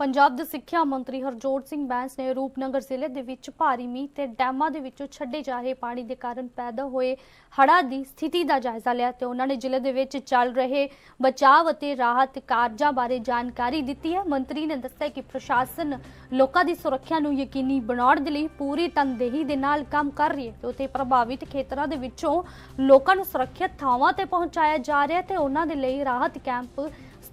ਪੰਜਾਬ ਦੇ ਸਿੱਖਿਆ ਮੰਤਰੀ ਹਰਜੋਤ ਸਿੰਘ ਬੈਂਸ ਨੇ ਰੂਪਨਗਰ ਜ਼ਿਲ੍ਹੇ ਦੇ ਵਿੱਚ ਭਾਰੀ ਮੀਂਹ ਤੇ ਡੈਮਾਂ ਦੇ ਵਿੱਚੋਂ ਛੱਡੇ ਜਾ ਰਹੇ ਪਾਣੀ ਦੇ ਕਾਰਨ ਪੈਦਾ ਹੋਏ ਹੜ੍ਹਾਂ ਦੀ ਸਥਿਤੀ ਦਾ ਜਾਇਜ਼ਾ ਲਿਆ ਤੇ ਉਹਨਾਂ ਨੇ ਜ਼ਿਲ੍ਹੇ ਦੇ ਵਿੱਚ ਚੱਲ ਰਹੇ ਬਚਾਅ ਅਤੇ ਰਾਹਤ ਕਾਰਜਾਂ ਬਾਰੇ ਜਾਣਕਾਰੀ ਦਿੱਤੀ ਹੈ। ਮੰਤਰੀ ਨੇ ਦੱਸਿਆ ਕਿ ਪ੍ਰਸ਼ਾਸਨ ਲੋਕਾਂ ਦੀ ਸੁਰੱਖਿਆ ਨੂੰ ਯਕੀਨੀ ਬਣਾਉਣ ਦੇ ਲਈ ਪੂਰੀ ਤਨਦੇਹੀ ਦੇ ਨਾਲ ਕੰਮ ਕਰ ਰਹੀ ਹੈ ਤੇ ਉੱਥੇ ਪ੍ਰਭਾਵਿਤ ਖੇਤਰਾਂ ਦੇ ਵਿੱਚੋਂ ਲੋਕਾਂ ਨੂੰ ਸੁਰੱਖਿਅਤ ਥਾਵਾਂ ਤੇ ਪਹੁੰਚਾਇਆ ਜਾ ਰਿਹਾ ਹੈ ਤੇ ਉਹਨਾਂ ਦੇ ਲਈ ਰਾਹਤ ਕੈਂਪ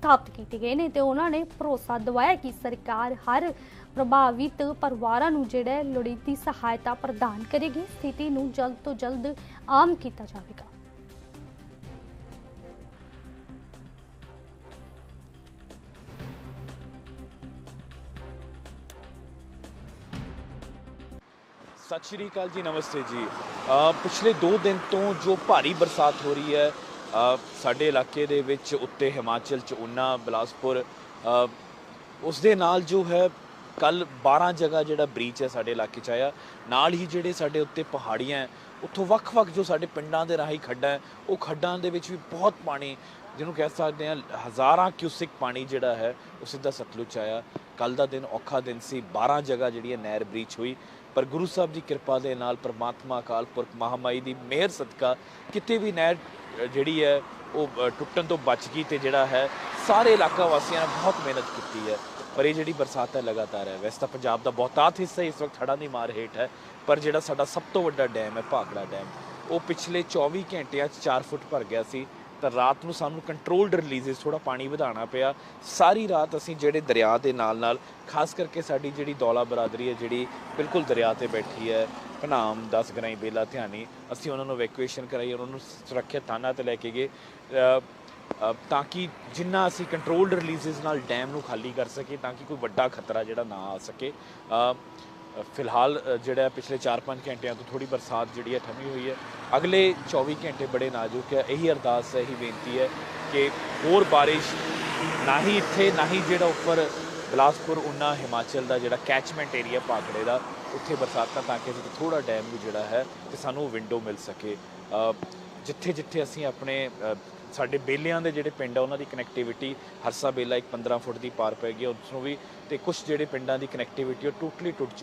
ਸਥਾਪਿਤ ਕੀਤੇ ਗਏ ਨੇ ਤੇ ਉਹਨਾਂ ਨੇ ਭਰੋਸਾ ਦਿਵਾਇਆ ਕਿ ਸਰਕਾਰ ਹਰ ਪ੍ਰਭਾਵਿਤ ਪਰਿਵਾਰਾਂ ਨੂੰ ਜਿਹੜਾ ਲੋੜੀਂਦੀ ਸਹਾਇਤਾ ਪ੍ਰਦਾਨ ਕਰੇਗੀ। ਸਥਿਤੀ ਨੂੰ ਜਲਦ ਤੋਂ ਜਲਦ ਆਮ ਕੀਤਾ ਜਾਵੇਗਾ। ਸਤਿ ਸ਼੍ਰੀ ਅਕਾਲ ਜੀ, ਨਮਸਤੇ ਜੀ। ਪਿਛਲੇ 2 ਦਿਨ ਤੋਂ ਜੋ ਭਾਰੀ ਬਰਸਾਤ ਹੋ ਰਹੀ ਹੈ ਸਾਡੇ ਇਲਾਕੇ ਦੇ ਵਿੱਚ ਉੱਤੇ ਹਿਮਾਚਲ ਚ ਉਨਾ ਬਿਲਾਸਪੁਰ ਉਸ ਦੇ ਨਾਲ ਜੋ ਹੈ ਕੱਲ 12 ਜਗ੍ਹਾ ਜਿਹੜਾ ਬ੍ਰੀਚ ਹੈ ਸਾਡੇ ਇਲਾਕੇ ਚ ਆਇਆ। ਨਾਲ ਹੀ ਜਿਹੜੇ ਸਾਡੇ ਉੱਤੇ ਪਹਾੜੀਆਂ ਉੱਥੋਂ ਵੱਖ-ਵੱਖ ਜੋ ਸਾਡੇ ਪਿੰਡਾਂ ਦੇ ਰਾਹੀਂ ਖੱਡਾਂ ਹੈ, ਉਹ ਖੱਡਾਂ ਦੇ ਵਿੱਚ ਵੀ ਬਹੁਤ ਪਾਣੀ ਜਿਹਨੂੰ ਕਹਿ ਸਕਦੇ ਹਾਂ, ਹਜ਼ਾਰਾਂ ਕਿਊਸਿਕ ਪਾਣੀ ਜਿਹੜਾ ਹੈ, ਉਹ ਸਿੱਧਾ ਸਤਲੁਜ 'ਚ ਆਇਆ। ਕੱਲ ਦਾ ਦਿਨ ਔਖਾ ਦਿਨ ਸੀ 12 ਜਗ੍ਹਾ ਜਿਹੜੀ ਹੈ ਨਹਿਰ ਬ੍ਰੀਚ ਹੋਈ। ਪਰ ਗੁਰੂ ਸਾਹਿਬ ਦੀ ਕਿਰਪਾ ਦੇ ਨਾਲ ਪਰਮਾਤਮਾ ਅਕਾਲ ਪੁਰਖ ਮਹਾਮਾਈ ਦੀ ਮਿਹਰ ਸਦਕਾ ਕਿਤੇ ਵੀ ਨਹਿਰ ਜਿਹੜੀ ਹੈ, ਉਹ ਟੁੱਟਣ ਤੋਂ ਬਚ ਗਈ ਤੇ ਜਿਹੜਾ ਹੈ, ਸਾਰੇ ਇਲਾਕਾ ਵਾਸੀਆਂ ਨੇ ਬਹੁਤ ਮਿਹਨਤ ਕੀਤੀ ਹੈ। ਪਰ ਇਹ ਜਿਹੜੀ ਬਰਸਾਤ ਹੈ, ਲਗਾਤਾਰ ਹੈ। ਵੈਸੇ ਤਾਂ ਪੰਜਾਬ ਦਾ ਬਹੁਤਾਤ ਹਿੱਸਾ ਇਸ ਵਕਤ ਹੜ੍ਹਾਂ ਦੀ ਮਾਰ ਹੇਠ ਹੈ, ਪਰ ਜਿਹੜਾ ਸਾਡਾ ਸਭ ਤੋਂ ਵੱਡਾ ਡੈਮ ਹੈ, ਭਾਖੜਾ ਡੈਮ, ਉਹ ਪਿਛਲੇ 24 ਘੰਟਿਆਂ 'ਚ 4 ਫੁੱਟ ਭਰ ਗਿਆ ਸੀ। ਤਾਂ ਰਾਤ ਨੂੰ ਸਾਨੂੰ ਕੰਟਰੋਲਡ ਰਿਲੀਜ਼ਸ ਥੋੜਾ ਪਾਣੀ ਵਧਾਉਣਾ ਪਿਆ। ਸਾਰੀ ਰਾਤ ਅਸੀਂ ਜਿਹੜੇ ਦਰਿਆ ਦੇ ਨਾਲ ਨਾਲ ਖਾਸ ਕਰਕੇ ਸਾਡੀ ਜਿਹੜੀ ਦੌਲਾ ਬਰਾਦਰੀ ਹੈ, ਜਿਹੜੀ ਬਿਲਕੁਲ ਦਰਿਆ ਤੇ ਬੈਠੀ ਹੈ ਭਨਾਮ 10 ਗਰਾਈ ਬੇਲਾ, ਧਿਆਨੀ, ਅਸੀਂ ਉਹਨਾਂ ਨੂੰ ਵੈਕੂਏਸ਼ਨ ਕਰਾਈ, ਉਹਨਾਂ ਨੂੰ ਸੁਰੱਖਿਅਤ ਥਾਣਾ ਤੇ ਲੈ ਕੇ ਗਏ। ਤਾਂ ਕਿ ਜਿੰਨਾ ਅਸੀਂ ਕੰਟਰੋਲਡ ਰਿਲੀਜ਼ਸ ਨਾਲ ਡੈਮ ਨੂੰ ਖਾਲੀ ਕਰ ਸਕੀਏ, ਤਾਂ ਕਿ ਕੋਈ ਵੱਡਾ ਖਤਰਾ ਜਿਹੜਾ ਨਾ ਆ ਸਕੇ। ਫਿਲਹਾਲ ਜਿਹੜਾ ਪਿਛਲੇ 4-5 ਘੰਟਿਆਂ ਤੋਂ ਥੋੜੀ ਬਰਸਾਤ ਜਿਹੜੀ ਹੈ ਥਮੀ ਹੋਈ ਹੈ। ਅਗਲੇ 24 ਘੰਟੇ ਬੜੇ ਨਾਜ਼ੁਕ ਹੈ। ਇਹੀ ਅਰਦਾਸ ਹੈ ਇਹੀ ਬੇਨਤੀ ਹੈ ਕਿ ਹੋਰ ਬਾਰਿਸ਼ ਨਾ ਹੀ ਇੱਥੇ, ਨਾ ਹੀ ਜਿਹੜਾ ਉੱਪਰ ਬਿਲਾਸਪੁਰ, ਉਨਾ ਹਿਮਾਚਲ ਦਾ ਜਿਹੜਾ ਕੈਚਮੈਂਟ ਏਰੀਆ ਭਾਖੜੇ ਦਾ, ਉੱਥੇ ਬਰਸਾਤਾਂ ਤਾਂ ਕਿ ਅਸੀਂ ਥੋੜਾ ਡੈਮ ਵੀ ਜਿਹੜਾ ਹੈ ਤੇ ਸਾਨੂੰ ਵਿੰਡੋ ਮਿਲ ਸਕੇ। ਜਿੱਥੇ ਜਿੱਥੇ ਅਸੀਂ ਆਪਣੇ ਸਾਡੇ ਬੇਲਿਆਂ ਦੇ ਜਿਹੜੇ ਪਿੰਡ ਆ, ਉਹਨਾਂ ਦੀ ਕਨੈਕਟੀਵਿਟੀ ਹਰਸਾ ਬੇਲਾ ਇੱਕ 15 ਫੁੱਟ ਦੀ ਪਾਰ ਪੈ ਗਈ ਉਸ ਨੂੰ ਵੀ ਤੇ ਕੁਝ ਜਿਹੜੇ ਪਿੰਡਾਂ ਦੀ ਕਨੈਕਟੀਵਿਟੀ ਉਹ ਟੋਟਲੀ ਟੁੱਟ ਚੁੱਕੀ